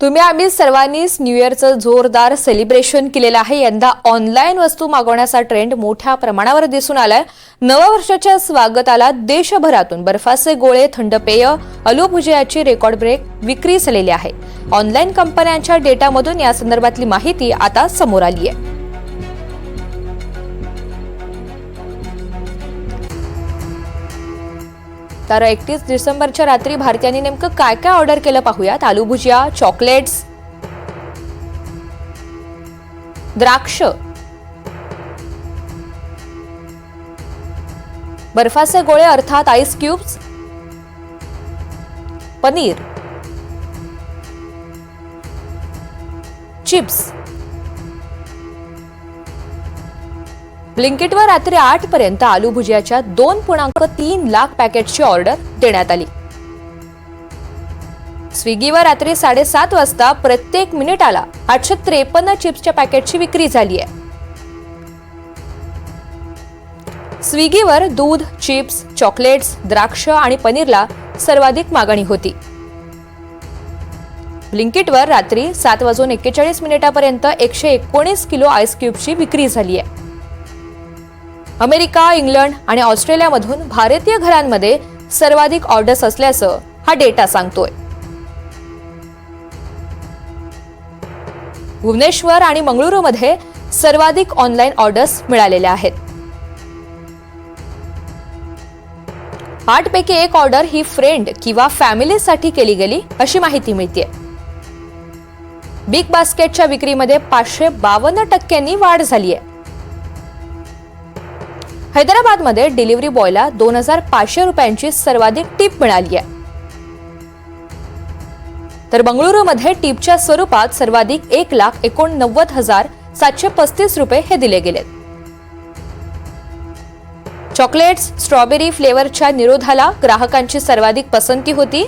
तुम्ही आम्ही सर्वांनीच न्यू इयरचं जोरदार सेलिब्रेशन केलेलं आहे. यंदा ऑनलाईन वस्तू मागवण्याचा ट्रेंड मोठ्या प्रमाणावर दिसून आलाय. नववर्षाच्या स्वागताला देशभरातून बर्फाचे गोळे थंड पेय अलुभुजयाची रेकॉर्ड ब्रेक विक्री झालेली आहे. ऑनलाईन कंपन्यांच्या डेटामधून या संदर्भातली माहिती आता समोर आली आहे तर एकतीस डिसेंबरच्या रात्री भारतीयांनी नेमकं काय काय ऑर्डर केलं पाहूयात. आलू भुजिया चॉकलेट्स द्राक्ष. बर्फाचे गोळे अर्थात आईस क्यूब्स पनीर चिप्स. ब्लिंकिटवर रात्री आठ पर्यंत आलू भुजियाच्या दोन पूर्णांक तीन लाख पॅकेटची ऑर्डर देण्यात आली. स्विगीवर रात्री साडेसात वाजता प्रत्येक मिनिटाला आठशे त्रेपन्न चिप्सच्या पॅकेटची विक्री झाली आहे स्विगीवर दूध चिप्स चॉकलेट्स द्राक्ष आणि पनीरला सर्वाधिक मागणी होती. ब्लिंकिटवर रात्री सात वाजून एक्केचाळीस मिनिटापर्यंत एकशे एकोणीस किलो आईस क्यूबची विक्री झाली आहे अमेरिका इंग्लंड आणि ऑस्ट्रेलियामधून भारतीय घरांमध्ये सर्वाधिक ऑर्डर्स असल्याचं हा डेटा सांगतोय. भुवनेश्वर आणि मंगळुरूमध्ये सर्वाधिक ऑनलाईन ऑर्डर्स मिळालेल्या आहेत. आठपैकी एक ऑर्डर ही फ्रेंड किंवा फॅमिलीसाठी केली गेली अशी माहिती मिळते बिग बास्केटच्या विक्रीमध्ये पाचशे बावन्न टक्क्यांनी वाढ झाली आहे हैदराबादमध्ये डिलिव्हरी बॉयला दोन हजार पाचशे रुपयांची सर्वाधिक टीप मिळाली आहे. तर बंगळुरूमध्ये टीपच्या स्वरूपात सर्वाधिक एक लाख एकोणनव्वद हजार सातशे पस्तीस रुपये हे दिले गेलेत चॉकलेट्स स्ट्रॉबेरी फ्लेवरच्या निरोधाला ग्राहकांची सर्वाधिक पसंती होती.